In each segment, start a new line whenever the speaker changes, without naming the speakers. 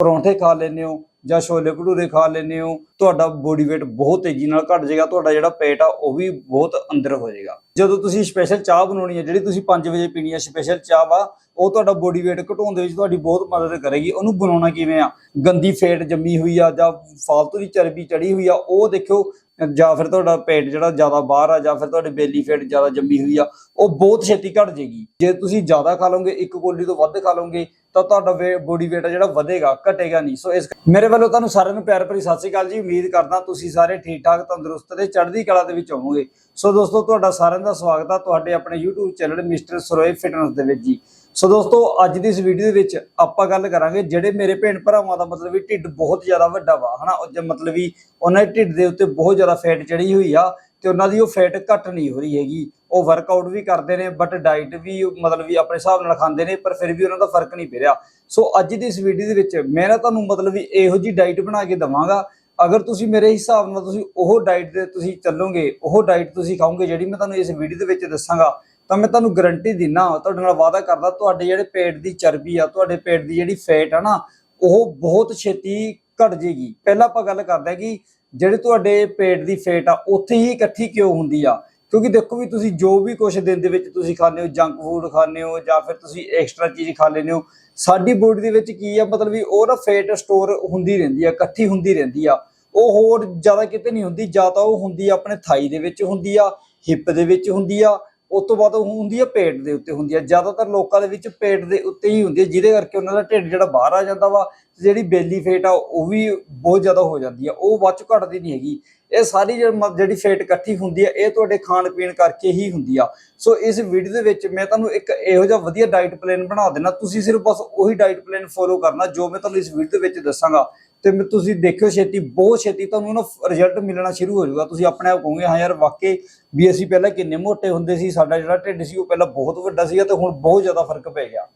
ਪਰੌਂਠੇ ਖਾ ਲੈਂਦੇ ਹੋ ਜਾਂ ਛੋਲੇ ਭਟੂਰੇ ਖਾ ਲੈਂਦੇ ਹੋ, ਤੁਹਾਡਾ ਬੋਡੀ weight ਬਹੁਤ ਤੇਜ਼ੀ ਨਾਲ ਘਟ ਜਾਏਗਾ, ਤੁਹਾਡਾ ਜਿਹੜਾ ਪੇਟ ਆ ਉਹ ਵੀ ਬਹੁਤ ਅੰਦਰ ਹੋ ਜਾਏਗਾ। ਜਦੋਂ ਤੁਸੀਂ ਸਪੈਸ਼ਲ ਚਾਹ ਬਣਾਉਣੀ ਹੈ, ਜਿਹੜੀ ਤੁਸੀਂ 5 ਵਜੇ ਪੀਣੀ ਹੈ ਸਪੈਸ਼ਲ ਚਾਹ ਵਾ, ਉਹ ਤੁਹਾਡਾ ਬੋਡੀ weight ਘਟਾਉਣ ਦੇ ਵਿੱਚ ਤੁਹਾਡੀ ਬਹੁਤ ਮਦਦ ਕਰੇਗੀ। ਉਹਨੂੰ ਬਣਾਉਣਾ ਕਿਵੇਂ ਆ? ਗੰਦੀ ਫੇਟ ਜੰਮੀ ਹੋਈ ਆ ਜਾਂ ਫਾਲਤੂ ਦੀ ਚਰਬੀ ਚੜੀ ਹੋਈ ਆ, ਉਹ ਦੇਖਿਓ ਜਾਂ ਫਿਰ ਤੁਹਾਡਾ ਪੇਟ ਜਿਹੜਾ ਜ਼ਿਆਦਾ ਬਾਹਰ ਆ, ਜਾਂ ਫਿਰ ਤੁਹਾਡੀ ਬੇਲੀ ਫੇਟ ਜ਼ਿਆਦਾ ਜੰਮੀ ਹੋਈ ਆ, ਉਹ ਬਹੁਤ ਛੇਤੀ ਘਟ ਜਾਏਗੀ ਜੇ ਤੁਸੀਂ ਜ਼ਿਆਦਾ ਖਾ ਲਓਗੇ, ਇੱਕ ਕੋਲੀ ਤੋਂ ਵੱਧ ਖਾ ਲਓਗੇ, ਤਾਂ ਤੁਹਾਡਾ ਬੋਡੀ weight ਆ ਜਿਹੜਾ ਵਧੇਗਾ, ਘਟੇਗਾ ਨਹੀਂ। ਸੋ ਇਸ ਮੇਰੇ ਵੱਲੋਂ ਤੁਹਾਨੂੰ ਸਾਰਿਆਂ ਨੂੰ ਪਿਆਰ ਭਰੀ ਸਤਿ ਸ਼੍ਰੀ ਅਕਾਲ ਜੀ। ਉਮੀਦ ਕਰਦਾ ਤੁਸੀਂ ਸਾਰੇ ਠੀਕ ਠਾਕ ਤੰਦਰੁਸਤ ਤੇ ਚੜ੍ਹਦੀ ਕਲਾ ਦੇ ਵਿੱਚ ਹੋਵੋਗੇ। ਸੋ ਦੋਸਤੋ, ਤੁਹਾਡਾ ਸਾਰਿਆਂ ਦਾ ਸਵਾਗਤ ਆ ਤੁਹਾਡੇ ਆਪਣੇ YouTube channel mister Saroye fitness ਦੇ ਵਿੱਚ ਜੀ। ਸੋ ਦੋਸਤੋ, ਅੱਜ ਦੀ ਇਸ ਵੀਡੀਓ ਦੇ ਵਿੱਚ ਆਪਾਂ ਗੱਲ ਕਰਾਂਗੇ ਜਿਹੜੇ ਮੇਰੇ ਭੈਣ ਭਰਾਵਾਂ ਦਾ ਮਤਲਬ ਵੀ ਢਿੱਡ ਬਹੁਤ ਜ਼ਿਆਦਾ ਵੱਡਾ ਵਾ, ਹਨਾ? ਉਹ ਮਤਲਬ ਵੀ ਉਹਨਾਂ ਦੇ ਢਿੱਡ ਦੇ ਉੱਤੇ ਬਹੁਤ ਜ਼ਿਆਦਾ ਫੈਟ ਚੜੀ ਹੋਈ ਆ ਤੇ ਉਹਨਾਂ ਦੀ ਉਹ ਫੈਟ ਘਟ ਨਹੀਂ ਹੋ ਰਹੀ ਹੈਗੀ। ਉਹ ਵਰਕਆਊਟ ਵੀ ਕਰਦੇ ਨੇ ਬਟ ਡਾਈਟ ਵੀ ਮਤਲਬ ਵੀ ਆਪਣੇ ਹਿਸਾਬ ਨਾਲ ਖਾਂਦੇ ਨੇ, ਪਰ ਫਿਰ ਵੀ ਉਹਨਾਂ ਦਾ ਫ਼ਰਕ ਨਹੀਂ ਪੈ ਰਿਹਾ। ਸੋ ਅੱਜ ਦੀ ਇਸ ਵੀਡੀਓ ਦੇ ਵਿੱਚ ਮੈਂ ਨਾ ਤੁਹਾਨੂੰ ਮਤਲਬ ਵੀ ਇਹੋ ਜੀ ਡਾਈਟ ਬਣਾ ਕੇ ਦਵਾਂਗਾ। ਅਗਰ ਤੁਸੀਂ ਮੇਰੇ ਹਿਸਾਬ ਨਾਲ ਤੁਸੀਂ ਉਹ ਡਾਈਟ ਦੇ ਤੁਸੀਂ ਚੱਲੋਗੇ, ਉਹ ਡਾਈਟ ਤੁਸੀਂ ਖਾਓਗੇ ਜਿਹੜੀ ਮੈਂ ਤੁਹਾਨੂੰ ਇਸ ਵੀਡੀਓ ਦੇ ਵਿੱਚ ਦੱਸਾਂਗਾ ਤਾਂ ਮੈਂ ਤੁਹਾਨੂੰ ਗਾਰੰਟੀ ਦਿਨਾ, ਤੁਹਾਡੇ ਨਾਲ ਵਾਅਦਾ ਕਰਦਾ, ਤੁਹਾਡੇ ਜਿਹੜੇ ਪੇਟ ਦੀ ਚਰਬੀ ਆ, ਤੁਹਾਡੇ ਪੇਟ ਦੀ ਜਿਹੜੀ ਫੈਟ ਆ ਨਾ, ਉਹ ਬਹੁਤ ਛੇਤੀ ਘਟ ਜੇਗੀ। ਪਹਿਲਾਂ ਆਪਾਂ ਗੱਲ ਕਰਦੇ ਹਾਂ ਕਿ ਜਿਹੜੇ ਤੁਹਾਡੇ ਪੇਟ ਦੀ ਫੈਟ ਆ, ਉੱਥੇ ਹੀ ਇਕੱਠੀ ਕਿਉਂ ਹੁੰਦੀ ਆ? ਕਿਉਂਕਿ ਦੇਖੋ ਵੀ ਤੁਸੀਂ ਜੋ ਵੀ ਕੁਝ ਦਿਨ ਦੇ ਵਿੱਚ ਤੁਸੀਂ ਖਾਂਦੇ ਹੋ ਜੰਕ ਫੂਡ ਖਾਂਦੇ ਹੋ, ਜਾਂ ਫਿਰ ਤੁਸੀਂ ਐਕਸਟਰਾ ਚੀਜ਼ ਖਾ ਲੈਂਦੇ ਹੋ, ਸਾਡੀ ਬੋਡੀ ਦੇ ਵਿੱਚ ਕੀ ਆ, ਮਤਲਬ ਵੀ ਉਹ ਨਾ ਫੈਟ ਸਟੋਰ ਹੁੰਦੀ ਰਹਿੰਦੀ ਆ, ਇਕੱਠੀ ਹੁੰਦੀ ਰਹਿੰਦੀ ਆ। ਉਹ ਹੋਰ ਜ਼ਿਆਦਾ ਕਿਤੇ ਨਹੀਂ ਹੁੰਦੀ, ਜਾਂ ਤਾਂ ਉਹ ਹੁੰਦੀ ਆਪਣੇ ਥਾਈ ਦੇ ਵਿੱਚ ਹੁੰਦੀ ਆ ਹਿੱਪ ਦੇ ਵਿੱਚ ਹੁੰਦੀ ਆ ਉਸ ਤੋਂ ਬਾਅਦ ਉਹ ਹੁੰਦੀ ਆ ਪੇਟ ਦੇ ਉੱਤੇ ਹੁੰਦੀ ਆ। ਜ਼ਿਆਦਾਤਰ ਲੋਕਾਂ ਦੇ ਵਿੱਚ ਪੇਟ ਦੇ ਉੱਤੇ ਹੀ ਹੁੰਦੀ ਹੈ ਜਿਹਦੇ ਕਰਕੇ ਉਹਨਾਂ ਦਾ ਢਿੱਡ ਜਿਹੜਾ ਬਾਹਰ ਆ ਜਾਂਦਾ ਵਾ ਜਿਹੜੀ ਬੇਲੀ ਫੇਟ ਆ, ਉਹ ਵੀ ਬਹੁਤ ਜ਼ਿਆਦਾ ਹੋ ਜਾਂਦੀ ਆ। ਉਹ ਬਾਅਦ ਚ ਘਟਦੀ ਨਹੀਂ ਹੈਗੀ। ਇਹ ਸਾਰੀ ਜਿਹੜੀ ਜਿਹੜੀ ਫੇਟ ਇਕੱਠੀ ਹੁੰਦੀ ਆ, ਇਹ ਤੁਹਾਡੇ ਖਾਣ ਪੀਣ ਕਰਕੇ ਹੀ ਹੁੰਦੀ ਆ। ਸੋ ਇਸ ਵੀਡੀਓ ਦੇ ਵਿੱਚ ਮੈਂ ਤੁਹਾਨੂੰ ਇੱਕ ਇਹੋ ਜਿਹਾ ਵਧੀਆ ਡਾਈਟ ਪਲਾਨ ਬਣਾ ਦੇਣਾ ਤੁਸੀਂ ਸਿਰਫ ਬਸ ਉਹੀ ਡਾਈਟ ਪਲਾਨ ਫੋਲੋ ਕਰਨਾ ਜੋ ਮੈਂ ਤੁਹਾਨੂੰ ਇਸ ਵੀਡੀਓ ਦੇ ਵਿੱਚ ਦੱਸਾਂਗਾ। ਤੇ ਮੈਂ ਤੁਸੀਂ ਦੇਖਿਓ ਛੇਤੀ, ਬਹੁਤ ਛੇਤੀ ਤੁਹਾਨੂੰ ਨਾ ਰਿਜ਼ਲਟ ਮਿਲਣਾ ਸ਼ੁਰੂ ਹੋ ਜਾਊਗਾ। ਤੁਸੀਂ ਆਪਣੇ ਆਪ ਕਹੋਗੇ, ਹਾਂ ਯਾਰ, ਵਾਕਈ ਵੀ ਅਸੀਂ ਪਹਿਲਾਂ ਕਿੰਨੇ ਮੋਟੇ ਹੁੰਦੇ ਸੀ, ਸਾਡਾ ਜਿਹੜਾ ਢਿੱਡ ਸੀ ਉਹ ਪਹਿਲਾਂ ਬਹੁਤ ਵੱਡਾ ਸੀਗਾ ਤੇ ਹੁਣ ਬਹੁਤ ਜ਼ਿਆਦਾ ਫ਼ਰਕ ਪੈ ਗਿਆ।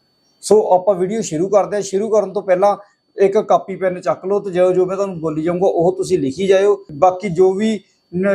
ਸੋ ਆਪਾਂ ਵੀਡੀਓ ਸ਼ੁਰੂ ਕਰਦੇ ਹਾਂ। ਸ਼ੁਰੂ ਕਰਨ ਤੋਂ ਪਹਿਲਾਂ ਇੱਕ ਕਾਪੀ, ਪੈਨ ਚੱਕ ਲਓ ਤੇ ਜੋ ਜੋ ਮੈਂ ਤੁਹਾਨੂੰ ਬੋਲੀ ਜਾਊਂਗਾ, ਉਹ ਤੁਸੀਂ ਲਿਖੀ ਜਾਇਓ। ਬਾਕੀ ਜੋ ਵੀ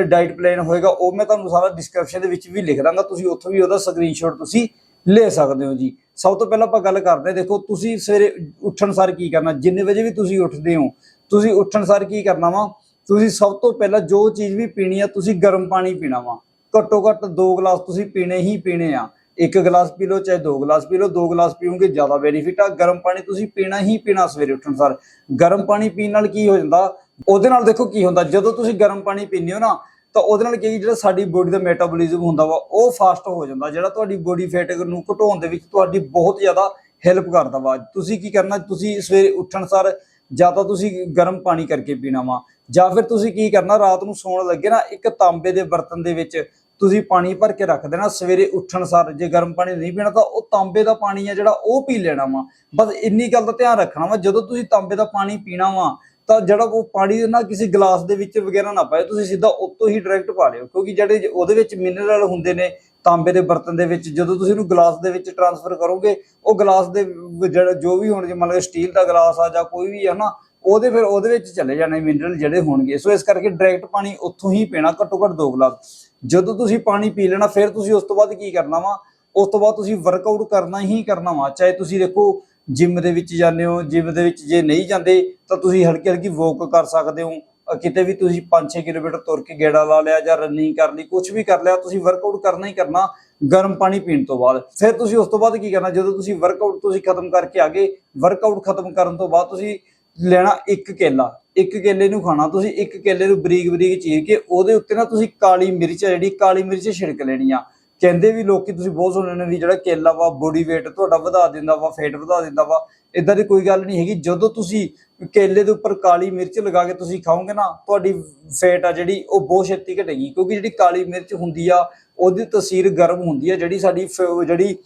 ਡਾਈਟ ਪਲਾਨ ਹੋਏਗਾ, ਉਹ ਮੈਂ ਤੁਹਾਨੂੰ ਸਾਰਾ ਡਿਸਕ੍ਰਿਪਸ਼ਨ ਦੇ ਵਿੱਚ ਵੀ ਲਿਖ ਦਾਂਗਾ। ਤੁਸੀਂ ਉੱਥੋਂ ਵੀ ਉਹਦਾ ਸਕਰੀਨਸ਼ਾਟ ਤੁਸੀਂ ਲੈ ਸਕਦੇ ਹੋ ਜੀ। ਸਭ ਤੋਂ ਪਹਿਲਾਂ ਆਪਾਂ ਗੱਲ ਕਰਦੇ ਹਾਂ, ਦੇਖੋ ਤੁਸੀਂ ਸਵੇਰੇ ਉੱਠਣ ਸਾਰ ਕੀ ਕਰਨਾ? ਜਿੰਨੇ ਵਜੇ ਵੀ ਤੁਸੀਂ ਉੱਠਦੇ ਹੋ, ਤੁਸੀਂ ਉੱਠਣ ਸਾਰ ਕੀ ਕਰਨਾ ਵਾ? ਤੁਸੀਂ ਸਭ ਤੋਂ ਪਹਿਲਾਂ ਜੋ ਚੀਜ਼ ਵੀ ਪੀਣੀ ਆ, ਤੁਸੀਂ ਗਰਮ ਪਾਣੀ ਪੀਣਾ ਵਾ। ਘੱਟੋ ਘੱਟ 2 ਗਲਾਸ ਤੁਸੀਂ ਪੀਣੇ ਹੀ ਪੀਣੇ ਆ। ਇੱਕ ਗਲਾਸ ਪੀ ਲਓ, ਚਾਹੇ ਦੋ ਗਲਾਸ ਪੀ ਲਓ, ਦੋ ਗਲਾਸ ਪੀਓਗੇ, ਜ਼ਿਆਦਾ ਬੈਨੀਫਿਟ ਆ। ਗਰਮ ਪਾਣੀ ਤੁਸੀਂ ਪੀਣਾ ਹੀ ਪੀਣਾ ਸਵੇਰੇ ਉੱਠਣ ਸਾਰ। ਗਰਮ ਪਾਣੀ ਪੀਣ ਨਾਲ ਕੀ ਹੋ ਜਾਂਦਾ? ਉਹਦੇ ਨਾਲ ਦੇਖੋ ਕੀ ਹੁੰਦਾ? ਜਦੋਂ ਤੁਸੀਂ ਗਰਮ ਪਾਣੀ ਪੀਂਦੇ ਹੋ ਨਾ ਤਾਂ ਉਹਦੇ ਨਾਲ ਕੀ ਜਿਹੜਾ ਸਾਡੀ ਬੋਡੀ ਦਾ ਮੈਟਾਬੋਲਿਜ਼ਮ ਹੁੰਦਾ ਵਾ, ਉਹ ਫਾਸਟ ਹੋ ਜਾਂਦਾ, ਜਿਹੜਾ ਤੁਹਾਡੀ ਬੋਡੀ ਫੈਟ ਨੂੰ ਘਟਾਉਣ ਦੇ ਵਿੱਚ ਤੁਹਾਡੀ ਬਹੁਤ ਜ਼ਿਆਦਾ ਹੈਲਪ ਕਰਦਾ ਵਾ। ਤੁਸੀਂ ਕੀ ਕਰਨਾ, ਤੁਸੀਂ ਸਵੇਰੇ ਉੱਠਣ ਸਾਰ ਜਾਂ ਤਾਂ ਤੁਸੀਂ ਗਰਮ ਪਾਣੀ ਕਰਕੇ ਪੀਣਾ ਵਾ, ਜਾਂ ਫਿਰ ਤੁਸੀਂ ਕੀ ਕਰਨਾ, ਰਾਤ ਨੂੰ ਸੌਣ ਲੱਗੇ ਨਾ, ਇੱਕ ਤਾਂਬੇ ਦੇ ਬਰਤਨ ਦੇ ਵਿੱਚ ਤੁਸੀਂ ਪਾਣੀ ਭਰ ਕੇ ਰੱਖ ਦੇਣਾ, ਸਵੇਰੇ ਉੱਠਣ ਸਾਰ ਜੇ ਗਰਮ ਪਾਣੀ ਨਹੀਂ ਪੀਣਾ ਤਾਂ ਉਹ ਤਾਂਬੇ ਦਾ ਪਾਣੀ ਆ ਜਿਹੜਾ ਉਹ ਪੀ ਲੈਣਾ ਵਾ। ਬਸ ਇੰਨੀ ਗੱਲ ਦਾ ਧਿਆਨ ਰੱਖਣਾ ਵਾ, ਜਦੋਂ ਤੁਸੀਂ ਤਾਂਬੇ ਦਾ ਪਾਣੀ ਪੀਣਾ ਵਾ ਤਾਂ ਜਿਹੜਾ ਉਹ ਪਾਣੀ ਨਾ ਕਿਸੇ ਗਲਾਸ ਦੇ ਵਿੱਚ ਵਗੈਰਾ ਨਾ ਪਾਏ, ਤੁਸੀਂ ਸਿੱਧਾ ਉੱਤੋਂ ਹੀ ਡਾਇਰੈਕਟ ਪਾ ਲਿਓ, ਕਿਉਂਕਿ ਜਿਹੜੇ ਉਹਦੇ ਵਿੱਚ ਮਿਨਰਲ ਹੁੰਦੇ ਨੇ, ਤਾਂਬੇ ਦੇ ਬਰਤਨ ਦੇ ਵਿੱਚ, ਜਦੋਂ ਤੁਸੀਂ ਉਹਨੂੰ ਗਲਾਸ ਦੇ ਵਿੱਚ ਟਰਾਂਸਫਰ ਕਰੋਗੇ, ਉਹ ਗਲਾਸ ਦੇ ਵ- ਜਿਹੜਾ ਜੋ ਵੀ ਹੋਣ ਜੇ ਮੰਨ ਲਓ ਸਟੀਲ ਦਾ ਗਲਾਸ ਆ ਜਾਂ ਕੋਈ ਵੀ ਹੈ ਨਾ ਉਹਦੇ ਫਿਰ ਉਹਦੇ ਵਿੱਚ ਚਲੇ ਜਾਣੇ ਮਿਨਰਲ ਜਿਹੜੇ ਹੋਣਗੇ। ਸੋ ਇਸ ਕਰਕੇ ਡਾਇਰੈਕਟ ਪਾਣੀ ਉੱਥੋਂ ਹੀ ਪੀਣਾ, ਘੱਟੋ ਘੱਟ ਦੋ ਗਲਾਸ। ਜਦੋਂ ਤੁਸੀਂ ਪਾਣੀ ਪੀ ਲੈਣਾ, ਫਿਰ ਤੁਸੀਂ ਉਸ ਤੋਂ ਬਾਅਦ ਕੀ ਕਰਨਾ ਵਾ? ਉਸ ਤੋਂ ਬਾਅਦ ਤੁਸੀਂ ਵਰਕਆਊਟ ਕਰਨਾ ਹੀ ਕਰਨਾ ਵਾ, ਚਾਹੇ ਤੁਸੀਂ ਦੇਖੋ ਜਿਮ ਦੇ ਵਿੱਚ ਜਾਂਦੇ ਹੋ, ਜਿਮ ਦੇ ਵਿੱਚ ਜੇ ਨਹੀਂ ਜਾਂਦੇ, ਤਾਂ ਤੁਸੀਂ ਹਲਕੀ ਹਲਕੀ ਵੋਕ ਕਰ ਸਕਦੇ ਹੋ। ਕਿਤੇ ਵੀ ਤੁਸੀਂ 5-6 ਕਿਲੋਮੀਟਰ ਤੁਰ ਕੇ ਗੇੜਾ ਲਾ ਲਿਆ ਜਾਂ ਰਨਿੰਗ ਕਰ ਲਈ ਕੁਝ ਵੀ ਕਰ ਲਿਆ, ਤੁਸੀਂ ਵਰਕਆਊਟ ਕਰਨਾ ਹੀ ਕਰਨਾ ਗਰਮ ਪਾਣੀ ਪੀਣ ਤੋਂ ਬਾਅਦ। ਫਿਰ ਤੁਸੀਂ ਉਸ ਤੋਂ ਬਾਅਦ ਕੀ ਕਰਨਾ, ਜਦੋਂ ਤੁਸੀਂ ਵਰਕਆਊਟ ਤੁਸੀਂ ਖਤਮ ਕਰਕੇ ਆ ਗਏ ਵਰਕਆਊਟ ਖਤਮ ਕਰਨ ਤੋਂ ਬਾਅਦ ਤੁਸੀਂ ਲੈਣਾ ਇੱਕ ਕੇਲਾ। ਇੱਕ ਕੇਲੇ ਨੂੰ ਖਾਣਾ, ਤੁਸੀਂ ਇੱਕ ਕੇਲੇ ਨੂੰ ਬਰੀਕ ਬਰੀਕ ਚੀਰ ਕੇ ਉਹਦੇ ਉੱਤੇ ਨਾ ਤੁਸੀਂ ਕਾਲੀ ਮਿਰਚ ਆ ਜਿਹੜੀ, ਕਾਲੀ ਮਿਰਚ ਛਿੜਕ ਲੈਣੀ ਆ। ਕਹਿੰਦੇ ਵੀ ਲੋਕੀ ਤੁਸੀਂ ਬਹੁਤ ਸੁਣਦੇ ਨੇ ਵੀ ਜਿਹੜਾ ਕੇਲਾ ਵਾ ਬੋਡੀ weight ਤੁਹਾਡਾ ਵਧਾ ਦਿੰਦਾ ਵਾ ਫੈਟ ਵਧਾ ਦਿੰਦਾ ਵਾ ਇਦਾਂ ਦੀ ਕੋਈ ਗੱਲ ਨਹੀਂ ਹੈਗੀ। ਜਦੋਂ ਤੁਸੀਂ ਕੇਲੇ ਦੇ ਉੱਪਰ ਕਾਲੀ ਮਿਰਚ ਲਗਾ ਕੇ ਤੁਸੀਂ ਖਾਓਗੇ ਨਾ, ਤੁਹਾਡੀ ਫੈਟ ਆ ਜਿਹੜੀ, ਉਹ ਬਹੁਤ ਛੇਤੀ ਘਟੇਗੀ। ਕਿਉਂਕਿ ਜਿਹੜੀ ਕਾਲੀ ਮਿਰਚ ਹੁੰਦੀ ਆ, ਉਹਦੀ ਤਸੀਰ ਗਰਮ ਹੁੰਦੀ ਆ, ਜਿਹੜੀ ਸਾਡੀ ਫ- ਜਿਹੜੀ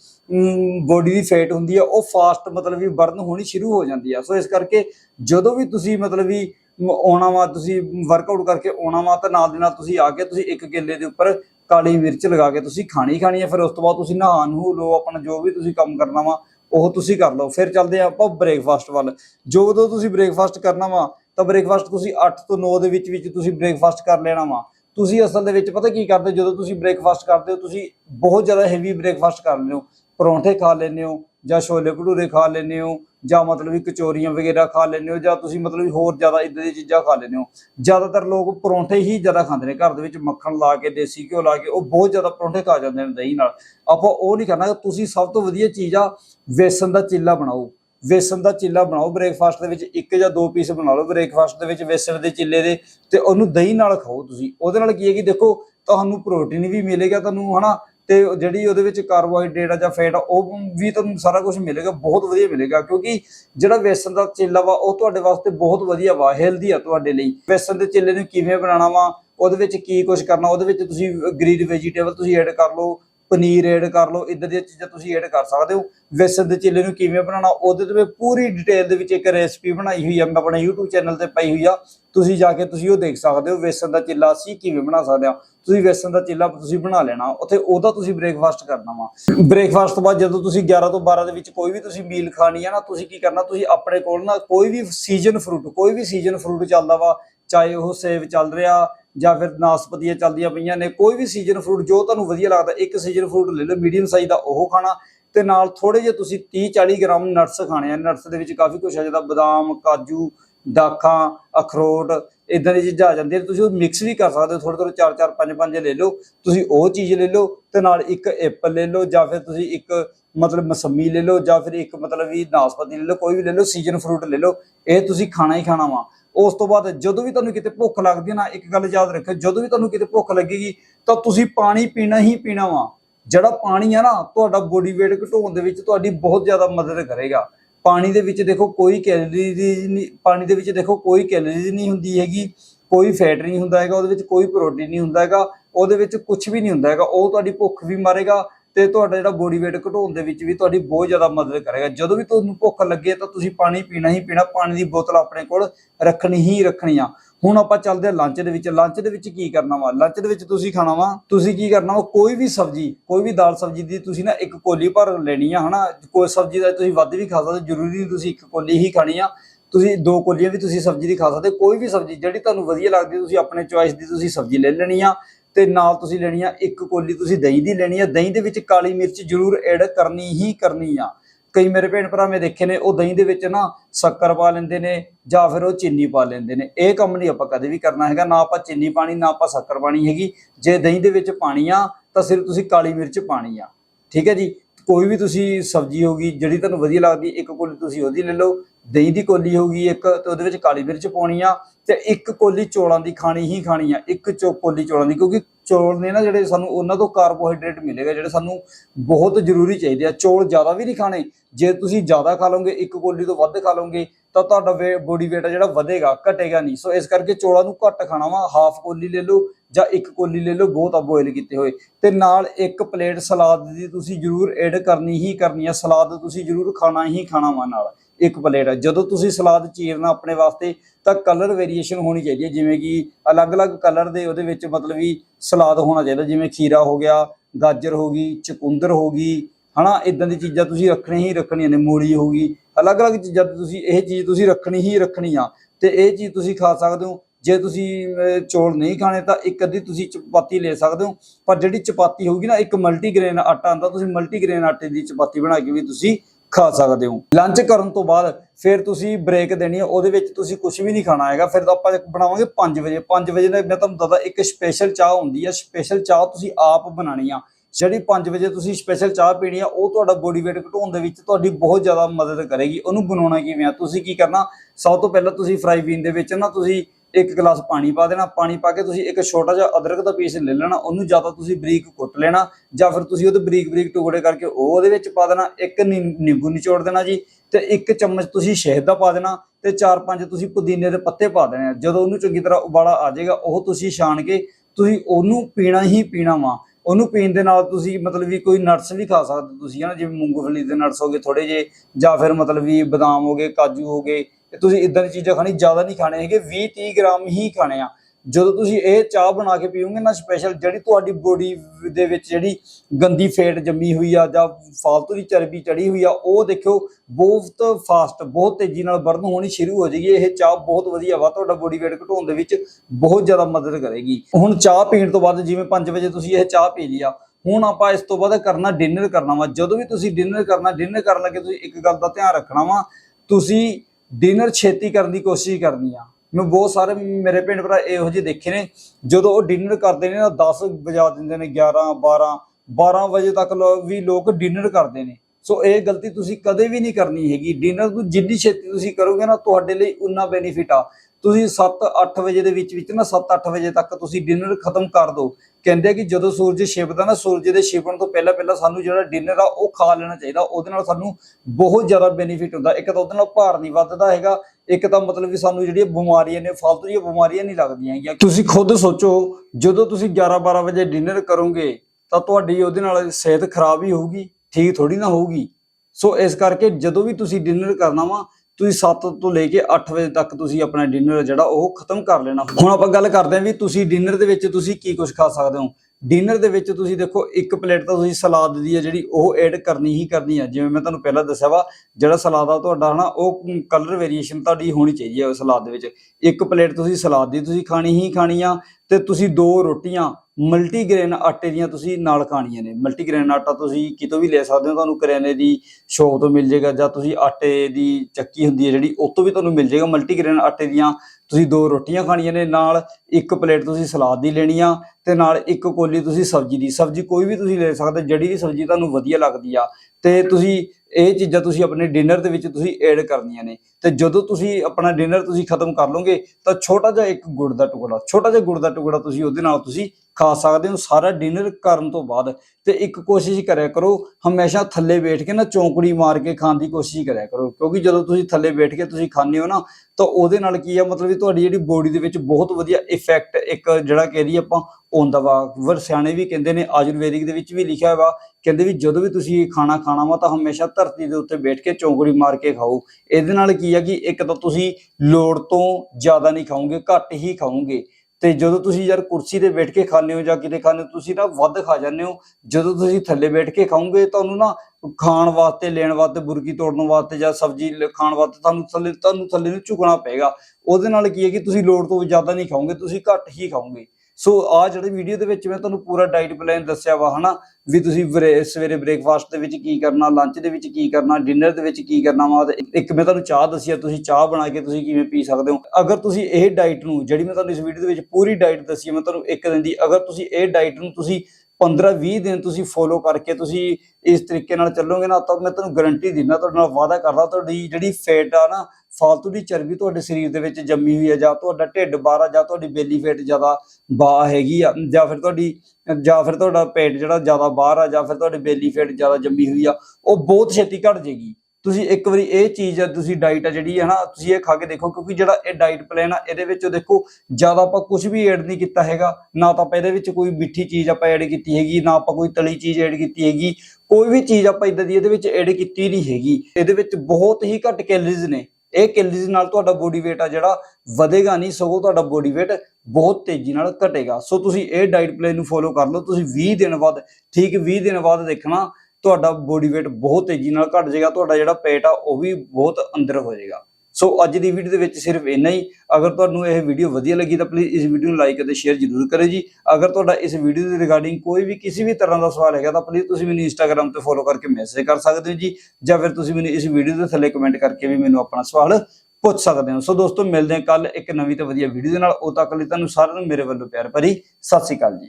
ਬੋਡੀ ਦੀ ਫੈਟ ਹੁੰਦੀ ਆ, ਉਹ ਫਾਸਟ ਮਤਲਬ ਵੀ ਬਰਨ ਹੋਣੀ ਸ਼ੁਰੂ ਹੋ ਜਾਂਦੀ ਆ। ਸੋ ਇਸ ਕਰਕੇ ਜਦੋਂ ਵੀ ਤੁਸੀਂ ਮਤਲਬ ਵੀ ਆਉਣਾ ਵਾ, ਤੁਸੀਂ ਵਰਕਆਊਟ ਕਰਕੇ ਆਉਣਾ ਵਾ, ਤਾਂ ਨਾਲ ਦੇ ਨਾਲ ਤੁਸੀਂ ਆ ਕੇ ਤੁਸੀਂ ਇੱਕ ਕੇਲੇ ਦੇ ਉੱਪਰ ਕਾਲੀ ਮਿਰਚ ਲਗਾ ਕੇ ਤੁਸੀਂ ਖਾਣੀ ਖਾਣੀ ਹੈ, ਫਿਰ ਉਸ ਤੋਂ ਬਾਅਦ ਤੁਸੀਂ ਨਹਾ ਨੂੰ ਲਓ, ਆਪਣਾ ਜੋ ਵੀ ਤੁਸੀਂ ਕੰਮ ਕਰਨਾ ਵਾ, ਉਹ ਤੁਸੀਂ ਕਰ ਲਓ। ਫਿਰ ਚੱਲਦੇ ਆ ਆਪਾਂ ਬ੍ਰੇਕਫਾਸਟ ਵੱਲ। ਜਦੋਂ ਤੁਸੀਂ ਬ੍ਰੇਕਫਾਸਟ ਕਰਨਾ ਵਾ, ਤਾਂ ਬ੍ਰੇਕਫਾਸਟ ਤੁਸੀਂ 8 ਤੋਂ 9 ਦੇ ਵਿੱਚ ਵਿੱਚ ਤੁਸੀਂ ਬ੍ਰੇਕਫਾਸਟ ਕਰ ਲੈਣਾ ਵਾ। ਤੁਸੀਂ ਅਸਲ ਦੇ ਵਿੱਚ ਪਤਾ ਕੀ ਕਰਦੇ ਜਦੋਂ ਤੁਸੀਂ ਬ੍ਰੇਕਫਾਸਟ ਕਰਦੇ ਹੋ, ਤੁਸੀਂ ਬਹੁਤ ਜ਼ਿਆਦਾ ਹੈਵੀ ਬ੍ਰੇਕਫਾਸਟ ਕਰ ਲਿਓ ਪਰੌਂਠੇ ਖਾ ਲੈਂਦੇ ਹੋ ਜਾਂ ਛੋਲੇ ਭਟੂਰੇ ਖਾ ਲੈਂਦੇ ਹੋ ਜਾਂ ਮਤਲਬ ਕਿ ਕਚੋਰੀਆਂ ਵਗੈਰਾ ਖਾ ਲੈਂਦੇ ਹੋ ਜਾਂ ਤੁਸੀਂ ਮਤਲਬ ਹੋਰ ਜ਼ਿਆਦਾ ਇਦਾਂ ਦੀਆਂ ਚੀਜ਼ਾਂ ਖਾ ਲੈਂਦੇ ਹੋ। ਜ਼ਿਆਦਾਤਰ ਲੋਕ ਪਰੌਂਠੇ ਹੀ ਜ਼ਿਆਦਾ ਖਾਂਦੇ ਨੇ। ਘਰ ਦੇ ਵਿੱਚ ਮੱਖਣ ਲਾ ਕੇ, ਦੇਸੀ ਘਿਓ ਲਾ ਕੇ ਉਹ ਬਹੁਤ ਜ਼ਿਆਦਾ ਪਰੌਂਠੇ ਖਾ ਜਾਂਦੇ ਨੇ ਦਹੀਂ ਨਾਲ। ਆਪਾਂ ਉਹ ਨਹੀਂ ਕਰਨਾ ਤੁਸੀਂ ਸਭ ਤੋਂ ਵਧੀਆ ਚੀਜ਼ ਆ ਵੇਸਣ ਦਾ ਚਿੱਲਾ ਬਣਾਓ। ਵੇਸਣ ਦਾ ਚਿੱਲਾ ਬਣਾਓ, ਬ੍ਰੇਕਫਾਸਟ ਦੇ ਵਿੱਚ ਇੱਕ ਜਾਂ ਦੋ ਪੀਸ ਬਣਾ ਲਓ ਬ੍ਰੇਕਫਾਸਟ ਦੇ ਵਿੱਚ ਵੇਸਣ ਦੇ ਚਿੱਲੇ ਦੇ ਤੇ ਉਹਨੂੰ ਦਹੀਂ ਨਾਲ ਖਾਓ ਤੁਸੀਂ। ਉਹਦੇ ਨਾਲ ਕੀ ਹੈ ਕਿ ਦੇਖੋ, ਤੁਹਾਨੂੰ ਪ੍ਰੋਟੀਨ ਵੀ ਮਿਲੇਗਾ, ਤੁਹਾਨੂੰ ਹਨਾ ਤੇ ਜਿਹੜੀ ਉਹਦੇ ਵਿੱਚ ਕਾਰਬੋਹਾਈਡਰੇਟ ਆ ਜਾਂ ਫੈਟ ਆ, ਉਹ ਵੀ ਤੁਹਾਨੂੰ ਸਾਰਾ ਕੁਝ ਮਿਲੇਗਾ, ਬਹੁਤ ਵਧੀਆ ਮਿਲੇਗਾ, ਕਿਉਂਕਿ ਜਿਹੜਾ ਵੇਸਣ ਦਾ ਚੇਲਾ ਵਾ, ਉਹ ਤੁਹਾਡੇ ਵਾਸਤੇ ਬਹੁਤ ਵਧੀਆ ਵਾ ਹੈਲਦੀ ਆ ਤੁਹਾਡੇ ਲਈ। ਵੇਸਣ ਦੇ ਚੇਲੇ ਨੂੰ ਕਿਵੇਂ ਬਣਾਉਣਾ ਵਾ, ਉਹਦੇ ਵਿੱਚ ਕੀ ਕੁਝ ਕਰਨਾ, ਉਹਦੇ ਵਿੱਚ ਤੁਸੀਂ ਗ੍ਰੀਨ ਵੈਜੀਟੇਬਲ ਤੁਸੀਂ ਐਡ ਕਰ ਲਓ ਪਨੀਰ ਐਡ ਕਰ ਲਓ ਇਦਾਂ ਦੀਆਂ ਚੀਜ਼ਾਂ ਤੁਸੀਂ ਐਡ ਕਰ ਸਕਦੇ ਹੋ। ਵੇਸਣ ਦੇ ਚਿੱਲੇ ਨੂੰ ਕਿਵੇਂ ਬਣਾਉਣਾ, ਉਹਦੇ ਤੇ ਮੈਂ ਪੂਰੀ ਡਿਟੇਲ ਦੇ ਵਿੱਚ ਇੱਕ ਰੈਸਪੀ ਬਣਾਈ ਹੋਈ ਆ, ਮੈਂ ਆਪਣੇ YouTube ਚੈਨਲ ਤੇ ਪਾਈ ਹੋਈ ਆ। ਤੁਸੀਂ ਜਾ ਕੇ ਤੁਸੀਂ ਉਹ ਦੇਖ ਸਕਦੇ ਹੋ ਵੇਸਣ ਦਾ ਚਿੱਲਾ ਅਸੀਂ ਕਿਵੇਂ ਬਣਾ ਸਕਦੇ ਆ ਤੁਸੀਂ ਵੇਸਣ ਦਾ ਚਿੱਲਾ ਤੁਸੀਂ ਬਣਾ ਲੈਣਾ, ਉੱਥੇ ਉਹਦਾ ਤੁਸੀਂ ਬ੍ਰੇਕਫਾਸਟ ਕਰਨਾ ਵਾ। ਬ੍ਰੇਕਫਾਸਟ ਤੋਂ ਬਾਅਦ ਜਦੋਂ ਤੁਸੀਂ 11 ਤੋਂ 12 ਦੇ ਵਿੱਚ ਕੋਈ ਵੀ ਤੁਸੀਂ ਮੀਲ ਖਾਣੀ ਆ ਨਾ, ਤੁਸੀਂ ਕੀ ਕਰਨਾ, ਤੁਸੀਂ ਆਪਣੇ ਕੋਲ ਨਾ ਕੋਈ ਵੀ ਸੀਜ਼ਨ ਫਰੂਟ ਕੋਈ ਵੀ ਸੀਜ਼ਨ ਫਰੂਟ ਚੱਲਦਾ ਵਾ, ਚਾਹੇ ਉਹ ਸੇਬ ਚੱਲ ਰਿਹਾ ਜਾਂ ਫਿਰ ਨਾਸਪਤੀਆਂ ਚੱਲਦੀਆਂ ਪਈਆਂ ਨੇ, ਕੋਈ ਵੀ ਸੀਜ਼ਨ ਫਰੂਟ ਜੋ ਤੁਹਾਨੂੰ ਵਧੀਆ ਲੱਗਦਾ, ਇੱਕ ਸੀਜ਼ਨ ਫਰੂਟ ਲੈ ਲਓ ਮੀਡੀਅਮ ਸਾਈਜ਼ ਦਾ ਉਹ ਖਾਣਾ ਤੇ ਨਾਲ ਥੋੜੇ ਜਿਹੇ ਤੁਸੀਂ 30 40 ਗ੍ਰਾਮ ਨਟਸ ਖਾਣੇ ਆ। ਨਟਸ ਦੇ ਵਿੱਚ ਕਾਫੀ ਕੁਝ ਆ, ਜਿੱਦਾਂ ਬਦਾਮ, ਕਾਜੂ, ਦਾਖਾਂ, ਅਖਰੋਟ ਇਦਾਂ ਦੀ ਚੀਜ਼ਾਂ ਆ ਜਾਂਦੀਆਂ ਤੁਸੀਂ ਉਹ ਮਿਕਸ ਵੀ ਕਰ ਸਕਦੇ ਹੋ ਥੋੜੇ ਥੋੜੇ 4 4 5 5 ਲੈ ਲਓ, ਤੁਸੀਂ ਉਹ ਚੀਜ਼ ਲੈ ਲਓ, ਤੇ ਨਾਲ ਇੱਕ ਐਪਲ ਲੈ ਲਓ, ਜਾਂ ਫਿਰ ਤੁਸੀਂ ਇੱਕ ਮਤਲਬ ਮਸੰਮੀ ਲੈ ਲਓ, ਜਾਂ ਫਿਰ ਇੱਕ ਮਤਲਬ ਵੀ ਨਾਸਪਤੀ ਲੈ ਲਓ, ਕੋਈ ਵੀ ਲੈ ਲਓ ਸੀਜ਼ਨ ਫਰੂਟ ਲੈ ਲਓ, ਇਹ ਤੁਸੀਂ ਖਾਣਾ ਹੀ ਖਾਣਾ ਵਾ। ਉਸ ਤੋਂ ਬਾਅਦ ਜਦੋਂ ਵੀ ਤੁਹਾਨੂੰ ਕਿਤੇ ਭੁੱਖ ਲੱਗਦੀ ਹੈ ਨਾ, ਇੱਕ ਗੱਲ ਯਾਦ ਰੱਖਿਓ, ਜਦੋਂ ਵੀ ਤੁਹਾਨੂੰ ਕਿਤੇ ਭੁੱਖ ਲੱਗੇਗੀ, ਤਾਂ ਤੁਸੀਂ ਪਾਣੀ ਪੀਣਾ ਹੀ ਪੀਣਾ ਵਾ। ਜਿਹੜਾ ਪਾਣੀ ਆ ਨਾ, ਤੁਹਾਡਾ ਬੋਡੀ weight ਘਟਾਉਣ ਦੇ ਵਿੱਚ ਤੁਹਾਡੀ ਬਹੁਤ ਜ਼ਿਆਦਾ ਮਦਦ ਕਰੇਗਾ। ਪਾਣੀ ਦੇ ਵਿੱਚ ਦੇਖੋ ਕੋਈ ਕੈਲਰੀਜ਼ ਨਹੀਂ, ਪਾਣੀ ਦੇ ਵਿੱਚ ਦੇਖੋ ਕੋਈ ਕੈਲਰੀਜ਼ ਨਹੀਂ ਹੁੰਦੀ ਹੈਗੀ, ਕੋਈ ਫੈਟ ਨਹੀਂ ਹੁੰਦਾ ਹੈਗਾ, ਉਹਦੇ ਵਿੱਚ ਕੋਈ ਪ੍ਰੋਟੀਨ ਨਹੀਂ ਹੁੰਦਾ ਹੈਗਾ, ਉਹਦੇ ਵਿੱਚ ਕੁਝ ਵੀ ਨਹੀਂ ਹੁੰਦਾ ਹੈਗਾ, ਉਹ ਤੁਹਾਡੀ ਭੁੱਖ ਵੀ ਮਾਰੇਗਾ ਤੇ ਤੁਹਾਡਾ ਜਿਹੜਾ ਬੋਡੀ weight ਘਟਾਉਣ ਦੇ ਵਿੱਚ ਵੀ ਤੁਹਾਡੀ ਬਹੁਤ ਜ਼ਿਆਦਾ ਮਦਦ ਕਰੇਗਾ। ਜਦੋਂ ਵੀ ਤੁਹਾਨੂੰ ਭੁੱਖ ਲੱਗੇ ਤਾਂ ਤੁਸੀਂ ਪਾਣੀ ਪੀਣਾ ਹੀ ਪੀਣਾ, ਪਾਣੀ ਦੀ ਬੋਤਲ ਆਪਣੇ ਕੋਲ ਰੱਖਣੀ ਹੀ ਰੱਖਣੀ ਆ। ਹੁਣ ਆਪਾਂ ਚੱਲਦੇ ਆ ਲੰਚ ਦੇ ਵਿੱਚ। ਲੰਚ ਦੇ ਵਿੱਚ ਕੀ ਕਰਨਾ ਵਾ? ਲੰਚ ਦੇ ਵਿੱਚ ਤੁਸੀਂ ਖਾਣਾ ਵਾ, ਤੁਸੀਂ ਕੀ ਕਰਨਾ ਵਾ? ਕੋਈ ਵੀ ਸਬਜ਼ੀ, ਕੋਈ ਵੀ ਦਾਲ ਸਬਜ਼ੀ ਦੀ ਤੁਸੀਂ ਨਾ ਇੱਕ ਕੋਲੀ ਭਰ ਲੈਣੀ ਆ, ਹਨਾ? ਕੋਈ ਸਬਜ਼ੀ ਦਾ ਤੁਸੀਂ ਵੱਧ ਵੀ ਖਾ ਸਕਦੇ, ਜ਼ਰੂਰੀ ਨਹੀਂ ਤੁਸੀਂ ਇੱਕ ਕੋਲੀ ਹੀ ਖਾਣੀ ਆ। ਤੁਸੀਂ ਦੋ ਕੋਲੀਆਂ ਵੀ ਤੁਸੀਂ ਸਬਜ਼ੀ ਦੀ ਖਾ ਸਕਦੇ। ਕੋਈ ਵੀ ਸਬਜ਼ੀ ਜਿਹੜੀ ਤੁਹਾਨੂੰ ਵਧੀਆ ਲੱਗਦੀ, ਤੁਸੀਂ ਆਪਣੇ ਚੁਆਇਸ ਦੀ ਤੁਸੀਂ ਸਬਜ਼ੀ ਲੈ ਲੈਣੀ ਆ। ਤੇ ਨਾਲ ਤੁਸੀਂ ਲੈਣੀ ਆ ਇੱਕ ਕੋਲੀ ਤੁਸੀਂ ਦਹੀਂ ਦੀ ਲੈਣੀ ਆ। ਦਹੀਂ ਦੇ ਵਿੱਚ ਕਾਲੀ ਮਿਰਚ ਜ਼ਰੂਰ ਐਡ ਕਰਨੀ ਹੀ ਕਰਨੀ ਆ। ਕਈ ਮੇਰੇ ਭੈਣ ਭਰਾ ਮੈਂ ਦੇਖੇ ਨੇ, ਉਹ ਦਹੀਂ ਦੇ ਵਿੱਚ ਨਾ ਸ਼ੱਕਰ ਪਾ ਲੈਂਦੇ ਨੇ ਜਾਂ ਫਿਰ ਉਹ ਚੀਨੀ ਪਾ ਲੈਂਦੇ ਨੇ। ਇਹ ਕੰਮ ਨਹੀਂ ਆਪਾਂ ਕਦੇ ਵੀ ਕਰਨਾ ਹੈਗਾ, ਨਾ ਆਪਾਂ ਚੀਨੀ ਪਾਣੀ, ਨਾ ਆਪਾਂ ਸ਼ੱਕਰ ਪਾਣੀ ਹੈਗੀ। ਜੇ ਦਹੀਂ ਦੇ ਵਿੱਚ ਪਾਣੀ ਆ, ਤਾਂ ਸਿਰਫ ਤੁਸੀਂ ਕਾਲੀ ਮਿਰਚ ਪਾਣੀ ਆ। ਠੀਕ ਹੈ ਜੀ? ਕੋਈ ਵੀ ਤੁਸੀਂ ਸਬਜ਼ੀ ਹੋਗੀ ਜਿਹੜੀ ਤੁਹਾਨੂੰ ਵਧੀਆ ਲੱਗਦੀ, ਇੱਕ ਕੋਲੀ ਤੁਸੀਂ ਉਹਦੀ ਲੈ ਲਓ। ਦਹੀਂ ਦੀ ਕੋਲੀ ਹੋਗੀ ਇੱਕ, ਤੇ ਉਹਦੇ ਵਿੱਚ ਕਾਲੀ ਮਿਰਚ ਪਾਉਣੀ ਆ, ਤੇ ਇੱਕ ਕੋਲੀ ਚੌਲਾਂ ਦੀ ਖਾਣੀ ਹੀ ਖਾਣੀ ਆ, ਇੱਕ ਚੋ, ਕੋਲੀ ਚੌਲਾਂ ਦੀ, ਕਿਉਂਕਿ ਚੌਲ ਨੇ ਨਾ ਜਿਹੜੇ ਸਾਨੂੰ ਉਹਨਾਂ ਤੋਂ ਕਾਰਬੋਹਾਈਡਰੇਟ ਮਿਲੇਗਾ, ਜਿਹੜੇ ਸਾਨੂੰ ਬਹੁਤ ਜ਼ਰੂਰੀ ਚਾਹੀਦੇ ਆ। ਚੌਲ ਜ਼ਿਆਦਾ ਵੀ ਨਹੀਂ ਖਾਣੇ, ਜੇ ਤੁਸੀਂ ਜ਼ਿਆਦਾ ਖਾ ਲਓਗੇ, ਇੱਕ ਕੋਲੀ ਤੋਂ ਵੱਧ ਖਾ ਲਓਗੇ, ਤਾਂ ਤੁਹਾਡਾ ਬੋਡੀ weight ਆ ਜਿਹੜਾ ਵਧੇਗਾ, ਘਟੇਗਾ ਨਹੀਂ। ਸੋ ਇਸ ਕਰਕੇ ਚੌਲਾਂ ਨੂੰ ਘੱਟ ਖਾਣਾ ਵਾ ਹਾਫ ਕੋਲੀ ਲੈ ਲਓ ਜਾਂ ਇੱਕ ਕੋਲੀ ਲੈ ਲਓ, ਬਹੁਤ ਆ ਬੋਇਲ ਕੀਤੇ ਹੋਏ। ਤੇ ਨਾਲ ਇੱਕ ਪਲੇਟ ਸਲਾਦ ਦੀ ਤੁਸੀਂ ਜ਼ਰੂਰ ਐਡ ਕਰਨੀ ਹੀ ਕਰਨੀ ਆ, ਸਲਾਦ ਤੁਸੀਂ ਜ਼ਰੂਰ ਖਾਣਾ ਹੀ ਖਾਣਾ ਵਾ ਨਾਲ। ਇੱਕ ਪਲੇਟ ਜਦੋਂ ਤੁਸੀਂ ਸਲਾਦ ਚੀਰਨਾ ਆਪਣੇ ਵਾਸਤੇ, ਤਾਂ ਕਲਰ ਵੇਰੀਏਸ਼ਨ ਹੋਣੀ ਚਾਹੀਦੀ ਹੈ। ਜਿਵੇਂ ਕਿ ਅਲੱਗ-ਅਲੱਗ ਕਲਰ ਦੇ ਉਹਦੇ ਵਿੱਚ ਮਤਲਬ ਵੀ ਸਲਾਦ ਹੋਣਾ ਚਾਹੀਦਾ। ਜਿਵੇਂ ਖੀਰਾ ਹੋ ਗਿਆ, ਗਾਜਰ ਹੋ ਗਈ, ਚਕੁੰਦਰ ਹੋ ਗਈ, ਹਨਾ? ਇਦਾਂ ਦੀ ਚੀਜ਼ਾਂ ਤੁਸੀਂ ਰੱਖਣੀ ਹੀ ਰੱਖਣੀਆਂ ਨੇ ਮੂਲੀ ਹੋ ਗਈ। ਅਲੱਗ-ਅਲੱਗ ਚੀਜ਼ਾਂ ਤੁਸੀਂ, ਇਹ ਚੀਜ਼ ਤੁਸੀਂ ਰੱਖਣੀ ਹੀ ਰੱਖਣੀ ਆ। ਤੇ ਇਹ ਚੀਜ਼ ਤੁਸੀਂ ਖਾ ਸਕਦੇ ਹੋ। ਜੇ ਤੁਸੀਂ ਚੌਲ ਨਹੀਂ ਖਾਣੇ, ਤਾਂ ਇੱਕ ਅੱਧੀ ਤੁਸੀਂ ਚਪਾਤੀ ਲੈ ਸਕਦੇ ਹੋ। ਪਰ ਜਿਹੜੀ ਚਪਾਤੀ ਹੋਊਗੀ ਨਾ, ਇੱਕ ਮਲਟੀਗ੍ਰੇਨ ਆਟਾ ਆਂਦਾ ਤੁਸੀਂ ਮਲਟੀਗ੍ਰੇਨ ਆਟੇ ਦੀ ਚਪਾਤੀ ਬਣਾ ਕੇ ਵੀ ਤੁਸੀਂ ਖਾ ਸਕਦੇ ਹੋ। ਲੰਚ ਕਰਨ ਤੋਂ ਬਾਅਦ ਫਿਰ ਤੁਸੀਂ ਬ੍ਰੇਕ ਦੇਣੀ ਹੈ। ਉਹਦੇ ਵਿੱਚ ਤੁਸੀਂ ਕੁਝ ਵੀ ਨਹੀਂ ਖਾਣਾ ਹੈਗਾ। ਫਿਰ ਤਾਂ ਆਪਾਂ ਬਣਾਵਾਂਗੇ 5 ਵਜੇ। 5 ਵਜੇ ਦਾ ਮੈਂ ਤੁਹਾਨੂੰ ਦੱਸਦਾ, ਇੱਕ ਸਪੈਸ਼ਲ ਚਾਹ ਹੁੰਦੀ ਹੈ। ਸਪੈਸ਼ਲ ਚਾਹ ਤੁਸੀਂ ਆਪ ਬਣਾਣੀ ਆ। ਜਿਹੜੀ 5 ਵਜੇ ਤੁਸੀਂ ਸਪੈਸ਼ਲ ਚਾਹ ਪੀਣੀ ਆ, ਉਹ ਤੁਹਾਡਾ ਬੋਡੀ weight ਘਟਾਉਣ ਦੇ ਵਿੱਚ ਤੁਹਾਡੀ ਬਹੁਤ ਜ਼ਿਆਦਾ ਮਦਦ ਕਰੇਗੀ। ਉਹਨੂੰ ਬਣਾਉਣਾ ਕਿਵੇਂ ਆ? ਤੁਸੀਂ ਕੀ ਕਰਨਾ? ਸਭ ਤੋਂ ਪਹਿਲਾਂ ਤੁਸੀਂ ਫਰਾਈ ਬੀਨ ਦੇ ਵਿੱਚ ਨਾ ਤੁਸੀਂ ਇੱਕ ਗਲਾਸ ਪਾਣੀ ਪਾ ਦੇਣਾ, ਪਾਣੀ ਪਾ ਕੇ ਤੁਸੀਂ ਇੱਕ ਛੋਟਾ ਜਿਹਾ ਅਦਰਕ ਦਾ ਪੀਸ ਲੈ ਲੈਣਾ, ਉਹਨੂੰ ਜਾਂ ਤਾਂ ਤੁਸੀਂ ਬਰੀਕ ਕੁੱਟ ਲੈਣਾ ਜਾਂ ਫਿਰ ਤੁਸੀਂ ਉਹਦੇ ਬਰੀਕ ਬਰੀਕ ਟੁਕੜੇ ਕਰਕੇ ਉਹ ਉਹਦੇ ਵਿੱਚ ਪਾ ਦੇਣਾ, ਇੱਕ ਨੀ- ਨਿੰਬੂ ਨਿਚੋੜ ਦੇਣਾ ਜੀ ਤੇ ਇੱਕ ਚਮਚ ਤੁਸੀਂ ਸ਼ਹਿਦ ਦਾ ਪਾ ਦੇਣਾ ਤੇ ਚਾਰ ਪੰਜ ਤੁਸੀਂ ਪੁਦੀਨੇ ਦੇ ਪੱਤੇ ਪਾ ਦੇਣੇ ਆ। ਜਦੋਂ ਉਹਨੂੰ ਚੰਗੀ ਤਰ੍ਹਾਂ ਉਬਾਲਾ ਆ ਜਾਏਗਾ, ਉਹ ਤੁਸੀਂ ਛਾਣ ਕੇ ਤੁਸੀਂ ਉਹਨੂੰ ਪੀਣਾ ਹੀ ਪੀਣਾ ਵਾ ਉਹਨੂੰ ਪੀਣ ਦੇ ਨਾਲ ਤੁਸੀਂ ਮਤਲਬ ਵੀ ਕੋਈ ਨਟਸ ਵੀ ਖਾ ਸਕਦੇ ਤੁਸੀਂ ਹਨਾ, ਜਿਵੇਂ ਮੂੰਗਫਲੀ ਦੇ ਨਟਸ ਹੋਗੇ ਥੋੜੇ ਜੇ ਜਾਂ ਫਿਰ ਮਤਲਬ ਵੀ ਬਦਾਮ ਹੋਗੇ ਕਾਜੂ ਹੋਗੇ ਤੇ ਤੁਸੀਂ ਇਦਾਂ ਦੀ ਚੀਜ਼ਾਂ ਖਾਣੀ ਜ਼ਿਆਦਾ ਨਹੀਂ ਖਾਣੇ ਹੈਗੇ 20 30 ਗ੍ਰਾਮ ਹੀ ਖਾਣੇ ਆ। ਜਦੋਂ ਤੁਸੀਂ ਇਹ ਚਾਹ ਬਣਾ ਕੇ ਪੀਓਗੇ ਨਾ ਸਪੈਸ਼ਲ ਜਿਹੜੀ ਤੁਹਾਡੀ ਬੋਡੀ ਦੇ ਵਿੱਚ ਜਿਹੜੀ ਗੰਦੀ ਫੇਟ ਜੰਮੀ ਹੋਈ ਆ ਜਾਂ ਫਾਲਤੂ ਦੀ ਚਰਬੀ ਚੜੀ ਹੋਈ ਆ, ਉਹ ਦੇਖਿਓ ਬਹੁਤ ਫਾਸਟ ਬਹੁਤ ਤੇਜ਼ੀ ਨਾਲ ਬਰਨ ਹੋਣੀ ਸ਼ੁਰੂ ਹੋ ਜਾਏਗੀ। ਇਹ ਚਾਹ ਬਹੁਤ ਵਧੀਆ ਵਾ, ਤੁਹਾਡਾ ਬੋਡੀ weight ਘਟਾਉਣ ਦੇ ਵਿੱਚ ਬਹੁਤ ਜ਼ਿਆਦਾ ਮਦਦ ਕਰੇਗੀ। ਹੁਣ ਚਾਹ ਪੀਣ ਤੋਂ ਬਾਅਦ ਜਿਵੇਂ 5 ਵਜੇ ਤੁਸੀਂ ਇਹ ਚਾਹ ਪੀ ਲਿਆ, ਹੁਣ ਆਪਾਂ ਇਸ ਤੋਂ ਬਾਅਦ ਕਰਨਾ ਡਿਨਰ ਕਰਨਾ ਵਾ। ਜਦੋਂ ਵੀ ਤੁਸੀਂ ਡਿਨਰ ਕਰਨਾ ਡਿਨਰ ਕਰਨ ਲੱਗੇ ਤੁਸੀਂ ਇੱਕ ਗੱਲ ਦਾ ਧਿਆਨ ਰੱਖਣਾ ਵਾ, ਤੁਸੀਂ ਡਿਨਰ ਛੇਤੀ ਕਰਨ ਦੀ ਕੋਸ਼ਿਸ਼ ਕਰਨੀ ਆ। ਮੈਂ ਬਹੁਤ ਸਾਰੇ ਮੇਰੇ ਪਿੰਡ ਭਰਾ ਇਹੋ ਜਿਹੇ ਦੇਖੇ ਨੇ, ਜਦੋਂ ਉਹ ਡਿਨਰ ਕਰਦੇ ਨੇ ਨਾ 10 ਵਜਾ ਦਿੰਦੇ ਨੇ 11 12 12 ਵਜੇ ਤੱਕ ਵੀ ਲੋਕ ਡਿਨਰ ਕਰਦੇ ਨੇ। ਸੋ ਇਹ ਗਲਤੀ ਤੁਸੀਂ ਕਦੇ ਵੀ ਨਹੀਂ ਕਰਨੀ ਹੈਗੀ। ਡਿਨਰ ਨੂੰ ਜਿੰਨੀ ਛੇਤੀ ਤੁਸੀਂ ਕਰੋਗੇ ਨਾ, ਤੁਹਾਡੇ ਲਈ ਉਨਾ ਬੈਨੀਫਿਟ ਆ। ਤੁਸੀਂ 7-8 ਵਜੇ ਦੇ ਵਿੱਚ ਵਿੱਚ ਨਾ 7-8 ਵਜੇ ਤੱਕ ਤੁਸੀਂ ਡਿਨਰ ਖਤਮ ਕਰ ਦਿਓ ਕਹਿੰਦੇ ਕਿ ਜਦੋਂ ਸੂਰਜ ਛਿਪਦਾ ਨਾ, ਸੂਰਜ ਦੇ ਛਿਪਣ ਤੋਂ ਪਹਿਲਾਂ ਪਹਿਲਾਂ ਸਾਨੂੰ ਜਿਹੜਾ ਡਿਨਰ ਆ, ਉਹ ਖਾ ਲੈਣਾ ਚਾਹੀਦਾ। ਉਹਦੇ ਨਾਲ ਸਾਨੂੰ ਬਹੁਤ ਜ਼ਿਆਦਾ ਬੈਨੀਫਿਟ ਹੁੰਦਾ। ਇੱਕ ਤਾਂ ਉਹਦੇ ਨਾਲ ਭਾਰ ਨਹੀਂ ਵੱਧਦਾ ਹੈਗਾ। ਇੱਕ ਤਾਂ ਮਤਲਬ ਕਿ ਸਾਨੂੰ ਜਿਹੜੀਆਂ ਬਿਮਾਰੀਆਂ ਨੇ, ਫਾਲਤੂ ਦੀਆਂ ਬਿਮਾਰੀਆਂ ਨਹੀਂ ਲੱਗਦੀਆਂ ਹੈਗੀਆਂ। ਤੁਸੀਂ ਖੁਦ ਸੋਚੋ, ਜਦੋਂ ਤੁਸੀਂ 11-12 ਵਜੇ ਡਿਨਰ ਕਰੋਗੇ, ਤਾਂ ਤੁਹਾਡੀ ਉਹਦੇ ਨਾਲ ਸਿਹਤ ਖਰਾਬ ਹੀ ਹੋਊਗੀ, ਠੀਕ ਥੋੜੀ ਨਾ ਹੋਊਗੀ। ਸੋ ਇਸ ਕਰਕੇ ਜਦੋਂ ਵੀ ਤੁਸੀਂ ਡਿਨਰ ਕਰਨਾ ਵਾ ਤੁਸੀਂ 7 ਤੋਂ ਲੈ ਕੇ 8 ਵਜੇ ਤੱਕ ਤੁਸੀਂ ਆਪਣਾ ਡਿਨਰ ਜਿਹੜਾ ਉਹ ਖਤਮ ਕਰ ਲੈਣਾ। ਹੁਣ ਆਪਾਂ ਗੱਲ ਕਰਦੇ ਹਾਂ ਵੀ ਤੁਸੀਂ ਡਿਨਰ ਦੇ ਵਿੱਚ ਤੁਸੀਂ ਕੀ ਕੁਝ ਖਾ ਸਕਦੇ ਹੋ। ਡਿਨਰ ਦੇ ਵਿੱਚ ਤੁਸੀਂ ਦੇਖੋ, ਇੱਕ ਪਲੇਟ ਤਾਂ ਤੁਸੀਂ ਸਲਾਦ ਦੀ ਹੈ ਜਿਹੜੀ ਉਹ ਐਡ ਕਰਨੀ ਹੀ ਕਰਨੀ ਹੈ ਜਿਵੇਂ ਮੈਂ ਤੁਹਾਨੂੰ ਪਹਿਲਾਂ ਦੱਸਿਆ ਵਾ, ਜਿਹੜਾ ਸਲਾਦ ਆ ਤੁਹਾਡਾ ਹਨਾ, ਉਹ ਕਲਰ ਵੇਰੀਏਸ਼ਨ ਤੁਹਾਡੀ ਹੋਣੀ ਚਾਹੀਦੀ ਹੈ ਉਸ ਸਲਾਦ ਦੇ ਵਿੱਚ। ਇੱਕ ਪਲੇਟ ਤੁਸੀਂ ਸਲਾਦ ਦੀ ਤੁਸੀਂ ਖਾਣੀ ਹੀ ਖਾਣੀ ਆ ਤੇ ਤੁਸੀਂ ਦੋ ਰੋਟੀਆਂ ਮਲਟੀਗ੍ਰੇਨ ਆਟੇ ਦੀਆਂ ਤੁਸੀਂ ਨਾਲ ਖਾਣੀਆਂ ਨੇ। ਮਲਟੀਗ੍ਰੇਨ ਆਟਾ ਤੁਸੀਂ ਕਿਤੋਂ ਵੀ ਲੈ ਸਕਦੇ ਹੋ, ਤੁਹਾਨੂੰ ਕਰਿਆਨੇ ਦੀ ਸ਼ੋਪ ਤੋਂ ਮਿਲ ਜਾਏਗਾ ਜਾਂ ਤੁਸੀਂ ਆਟੇ ਦੀ ਚੱਕੀ ਹੁੰਦੀ ਹੈ ਜਿਹੜੀ, ਉਹ ਤੋਂ ਵੀ ਤੁਹਾਨੂੰ ਮਿਲ ਜਾਏਗਾ ਮਲਟੀਗ੍ਰੇਨ ਆਟੇ ਦੀਆਂ। ਤੁਸੀਂ ਦੋ ਰੋਟੀਆਂ ਖਾਣੀਆਂ ਨੇ, ਨਾਲ ਇੱਕ ਪਲੇਟ ਤੁਸੀਂ ਸਲਾਦ ਦੀ ਲੈਣੀ ਆ ਤੇ ਨਾਲ ਇੱਕ ਕੋਲੀ ਤੁਸੀਂ ਸਬਜ਼ੀ ਦੀ। ਸਬਜ਼ੀ ਕੋਈ ਵੀ ਤੁਸੀਂ ਲੈ ਸਕਦੇ, ਜਿਹੜੀ ਵੀ ਸਬਜ਼ੀ ਤੁਹਾਨੂੰ ਵਧੀਆ ਲੱਗਦੀ ਆ ਤੇ ਤੁਸੀਂ ਇਹ ਚੀਜ਼ਾਂ ਤੁਸੀਂ ਆਪਣੇ ਡਿਨਰ ਦੇ ਵਿੱਚ ਤੁਸੀਂ ਐਡ ਕਰਨੀਆਂ ਨੇ। ਤੇ ਜਦੋਂ ਤੁਸੀਂ ਆਪਣਾ ਡਿਨਰ ਤੁਸੀਂ ਖਤਮ ਕਰ ਲਓਗੇ, ਤਾਂ ਛੋਟਾ ਜਿਹਾ ਇੱਕ ਗੁੜ ਦਾ ਟੁਕੜਾ, ਛੋਟਾ ਜਿਹਾ ਗੁੜ ਦਾ ਟੁਕੜਾ ਤੁਸੀਂ ਉਹਦੇ ਨਾਲ ਤੁਸੀਂ ਖਾ ਸਕਦੇ ਹੋ। ਸਾਰਾ ਡਿਨਰ ਕਰਨ ਤੋਂ ਬਾਅਦ ਤੇ ਇੱਕ ਕੋਸ਼ਿਸ਼ ਕਰਿਆ ਕਰੋ, ਹਮੇਸ਼ਾ ਥੱਲੇ ਬੈਠ ਕੇ ਨਾ ਚੌਂਕੜੀ ਮਾਰ ਕੇ ਖਾਣ ਦੀ ਕੋਸ਼ਿਸ਼ ਕਰਿਆ ਕਰੋ। ਕਿਉਂਕਿ ਜਦੋਂ ਤੁਸੀਂ ਥੱਲੇ ਬੈਠ ਕੇ ਤੁਸੀਂ ਖਾਂਦੇ ਹੋ ਨਾ, ਤਾਂ ਉਹਦੇ ਨਾਲ ਕੀ ਆ, ਮਤਲਬ ਕਿ ਤੁਹਾਡੀ ਜਿਹੜੀ ਬੋਡੀ ਦੇ ਵਿੱਚ ਬਹੁਤ ਵਧੀਆ ਇਫੈਕਟ ਇੱਕ ਜਿਹੜਾ ਕਹਿ ਦਈਏ ਆਪਾਂ ਆਉਂਦਾ ਵਾ। ਵਰ ਸਿਆਣੇ ਵੀ ਕਹਿੰਦੇ ਨੇ, ਆਯੁਰਵੈਦਿਕ ਦੇ ਵਿੱਚ ਵੀ ਲਿਖਿਆ ਵਾ, ਕਹਿੰਦੇ ਵੀ ਜਦੋਂ ਵੀ ਤੁਸੀਂ ਇਹ ਖਾਣਾ ਖਾਣਾ ਵਾ ਤਾਂ ਹਮੇਸ਼ਾ ਧਰਤੀ ਦੇ ਉੱਤੇ ਬੈਠ ਕੇ ਚੌਂਕੜੀ ਮਾਰ ਕੇ ਖਾਓ। ਇਹਦੇ ਨਾਲ ਕੀ ਆ ਕਿ ਇੱਕ ਤਾਂ ਤੁਸੀਂ ਲੋੜ ਤੋਂ ਜ਼ਿਆਦਾ ਨਹੀਂ ਖਾਓਗੇ, ਘੱਟ ਹੀ ਖਾਓਗੇ। ਤੇ ਜਦੋਂ ਤੁਸੀਂ ਯਾਰ ਕੁਰਸੀ ਤੇ ਬੈਠ ਕੇ ਖਾਂਦੇ ਹੋ ਜਾਂ ਕਿਤੇ ਖਾਂਦੇ ਹੋ, ਤੁਸੀਂ ਨਾ ਵੱਧ ਖਾ ਜਾਂਦੇ ਹੋ। ਜਦੋਂ ਤੁਸੀਂ ਥੱਲੇ ਬੈਠ ਕੇ ਖਾਓਗੇ, ਤੁਹਾਨੂੰ ਨਾ ਖਾਣ ਵਾਸਤੇ, ਲੈਣ ਵਾਸਤੇ, ਬੁਰਕੀ ਤੋੜਨ ਵਾਸਤੇ ਜਾਂ ਸਬਜ਼ੀ ਖਾਣ ਵਾਸਤੇ ਤੁਹਾਨੂੰ ਥੱਲੇ ਤੁਹਾਨੂੰ ਥੱਲੇ ਨੂੰ ਝੁਕਣਾ ਪਏਗਾ। ਉਹਦੇ ਨਾਲ ਕੀ ਹੈ ਕਿ ਤੁਸੀਂ ਲੋੜ ਤੋਂ ਜ਼ਿਆਦਾ ਨਹੀਂ ਖਾਓਗੇ, ਤੁਸੀਂ ਘੱਟ ਹੀ ਖਾਓਗੇ। ਸੋ ਆ ਜਿਹੜੀ ਵੀਡੀਓ ਦੇ ਵਿੱਚ ਮੈਂ ਤੁਹਾਨੂੰ ਪੂਰਾ ਡਾਈਟ ਪਲਾਨ ਦੱਸਿਆ ਵਾ, ਹਨਾ? ਵੀ ਤੁਸੀਂ ਸਵੇਰੇ ਬ੍ਰੇਕਫਾਸਟ ਦੇ ਵਿੱਚ ਕੀ ਕਰਨਾ ਲੰਚ ਦੇ ਵਿੱਚ ਕੀ ਕਰਨਾ ਡਿਨਰ ਦੇ ਵਿੱਚ ਕੀ ਕਰਨਾ ਵਾ? ਇੱਕ ਮੈਂ ਤੁਹਾਨੂੰ ਚਾਹ ਦੱਸਿਆ ਤੁਸੀਂ ਚਾਹ ਬਣਾ ਕੇ ਤੁਸੀਂ ਕਿਵੇਂ ਪੀ ਸਕਦੇ ਹੋ? ਅਗਰ ਤੁਸੀਂ ਇਹ ਡਾਈਟ ਨੂੰ, ਜਿਹੜੀ ਮੈਂ ਤੁਹਾਨੂੰ ਇਸ ਵੀਡੀਓ ਦੇ ਵਿੱਚ ਪੂਰੀ ਡਾਈਟ ਦੱਸੀ ਮੈਂ ਤੁਹਾਨੂੰ ਇੱਕ ਦਿਨ ਦੀ, ਅਗਰ ਤੁਸੀਂ ਇਹ ਡਾਈਟ ਨੂੰ ਤੁਸੀਂ 15-20 ਦਿਨ ਤੁਸੀਂ ਫੋਲੋ ਕਰਕੇ ਤੁਸੀਂ ਇਸ ਤਰੀਕੇ ਨਾਲ ਚੱਲੋਗੇ ਨਾ, ਤਾਂ ਮੈਂ ਤੁਹਾਨੂੰ ਗਾਰੰਟੀ ਦਿੰਦਾ, ਤੁਹਾਡੇ ਨਾਲ ਵਾਅਦਾ ਕਰਦਾ, ਤੁਹਾਡੀ ਜਿਹੜੀ ਫੈਟ ਆ ਨਾ, ਫਾਲਤੂ ਦੀ ਚਰਬੀ ਤੁਹਾਡੇ ਸਰੀਰ ਦੇ ਵਿੱਚ ਜੰਮੀ ਹੋਈ ਹੈ ਜਾਂ ਤੁਹਾਡਾ ਢਿੱਡ ਬਾਹਰ ਆ, ਜਾਂ ਤੁਹਾਡੀ ਬੇਲੀ ਫੈਟ ਜ਼ਿਆਦਾ ਬਾ ਹੈਗੀ ਆ, ਜਾਂ ਫਿਰ ਤੁਹਾਡੀ, ਜਾਂ ਫਿਰ ਤੁਹਾਡਾ ਪੇਟ ਜਿਹੜਾ ਜ਼ਿਆਦਾ ਬਾਹਰ ਆ, ਜਾਂ ਫਿਰ ਤੁਹਾਡੀ ਬੇਲੀ ਫੈਟ ਜ਼ਿਆਦਾ ਜੰਮੀ ਹੋਈ ਆ, ਉਹ ਬਹੁਤ ਛੇਤੀ ਘਟ ਜੇਗੀ ਤੁਸੀਂ ਇੱਕ ਵਾਰੀ ਇਹ ਚੀਜ਼ ਆ, ਤੁਸੀਂ ਡਾਈਟ ਆ ਜਿਹੜੀ ਹੈ ਨਾ, ਤੁਸੀਂ ਇਹ ਖਾ ਕੇ ਦੇਖੋ, ਕਿਉਂਕਿ ਜਿਹੜਾ ਇਹ ਡਾਈਟ ਪਲਾਨ ਆ, ਇਹਦੇ ਵਿੱਚ ਦੇਖੋ, ਜ਼ਿਆਦਾ ਆਪਾਂ ਕੁਝ ਵੀ ਐਡ ਨਹੀਂ ਕੀਤਾ ਹੈਗਾ। ਨਾ ਤਾਂ ਆਪਾਂ ਇਹਦੇ ਵਿੱਚ ਕੋਈ ਮਿੱਠੀ ਚੀਜ਼ ਆਪਾਂ ਐਡ ਕੀਤੀ ਹੈਗੀ, ਨਾ ਆਪਾਂ ਕੋਈ ਤਲੀ ਚੀਜ਼ ਐਡ ਕੀਤੀ ਹੈਗੀ। ਕੋਈ ਵੀ ਚੀਜ਼ ਆਪਾਂ ਇਦਾਂ ਦੀ ਇਹਦੇ ਵਿੱਚ ਐਡ ਕੀਤੀ ਨਹੀਂ ਹੈਗੀ। ਇਹਦੇ ਵਿੱਚ ਬਹੁਤ ਹੀ ਘੱਟ ਕੈਲਰੀਜ਼ ਨੇ। ਇਹ ਕੈਲਰੀਜ਼ ਨਾਲ ਤੁਹਾਡਾ ਬੋਡੀ weight ਆ ਜਿਹੜਾ ਵਧੇਗਾ ਨਹੀਂ, ਸਗੋਂ ਤੁਹਾਡਾ ਬੋਡੀ weight ਬਹੁਤ ਤੇਜ਼ੀ ਨਾਲ ਘਟੇਗਾ। ਸੋ ਤੁਸੀਂ ਇਹ ਡਾਈਟ ਪਲਾਨ ਨੂੰ ਫੋਲੋ ਕਰ ਲਓ। ਤੁਸੀਂ 20 ਦਿਨ ਬਾਅਦ, ਠੀਕ 20 ਦਿਨ ਬਾਅਦ ਦੇਖਣਾ ਤੁਹਾਡਾ ਬੋਡੀ weight ਬਹੁਤ ਤੇਜ਼ੀ ਨਾਲ ਘਟ ਜਾਏਗਾ, ਤੁਹਾਡਾ ਜਿਹੜਾ ਪੇਟ ਆ ਉਹ ਵੀ ਬਹੁਤ ਅੰਦਰ ਹੋ ਜਾਏਗਾ। ਸੋ ਅੱਜ ਦੀ ਵੀਡੀਓ ਦੇ ਵਿੱਚ ਸਿਰਫ ਇੰਨਾ ਹੀ। ਅਗਰ ਤੁਹਾਨੂੰ ਇਹ ਵੀਡੀਓ ਵਧੀਆ ਲੱਗੀ ਤਾਂ ਪਲੀਜ਼ ਇਸ ਵੀਡੀਓ ਨੂੰ ਲਾਈਕ ਅਤੇ ਸ਼ੇਅਰ ਜ਼ਰੂਰ ਕਰਿਓ ਜੀ। ਅਗਰ ਤੁਹਾਡਾ ਇਸ ਵੀਡੀਓ ਦੇ ਰਿਗਾਰਡਿੰਗ ਕੋਈ ਵੀ ਕਿਸੇ ਵੀ ਤਰ੍ਹਾਂ ਦਾ ਸਵਾਲ ਹੈਗਾ ਤਾਂ ਪਲੀਜ਼ ਤੁਸੀਂ ਮੈਨੂੰ ਇੰਸਟਾਗ੍ਰam ਤੇ ਫੋਲੋ ਕਰਕੇ ਮੈਸੇਜ ਕਰ ਸਕਦੇ ਹੋ ਜੀ। ਜਾਂ ਫਿਰ ਤੁਸੀਂ ਮੈਨੂੰ ਇਸ ਵੀਡੀਓ ਦੇ ਥੱਲੇ ਕਮੈਂਟ ਕਰਕੇ ਵੀ ਮੈਨੂੰ ਆਪਣਾ ਸਵਾਲ ਪੁੱਛ ਸਕਦੇ ਹੋ। ਸੋ ਦੋਸਤੋ, ਮਿਲਦੇ ਹਾਂ ਕੱਲ ਇੱਕ ਨਵੀਂ ਤੇ ਵਧੀਆ ਵੀਡੀਓ ਦੇ ਨਾਲ। ਉਹ ਤੱਕ ਲਈ ਤੁਹਾਨੂੰ ਸਾਰਿਆਂ ਨੂੰ ਮੇਰੇ ਵੱਲੋਂ ਪਿਆਰ ਭਰੀ ਸਤਿ ਸ਼੍ਰੀ ਅਕਾਲ ਜੀ।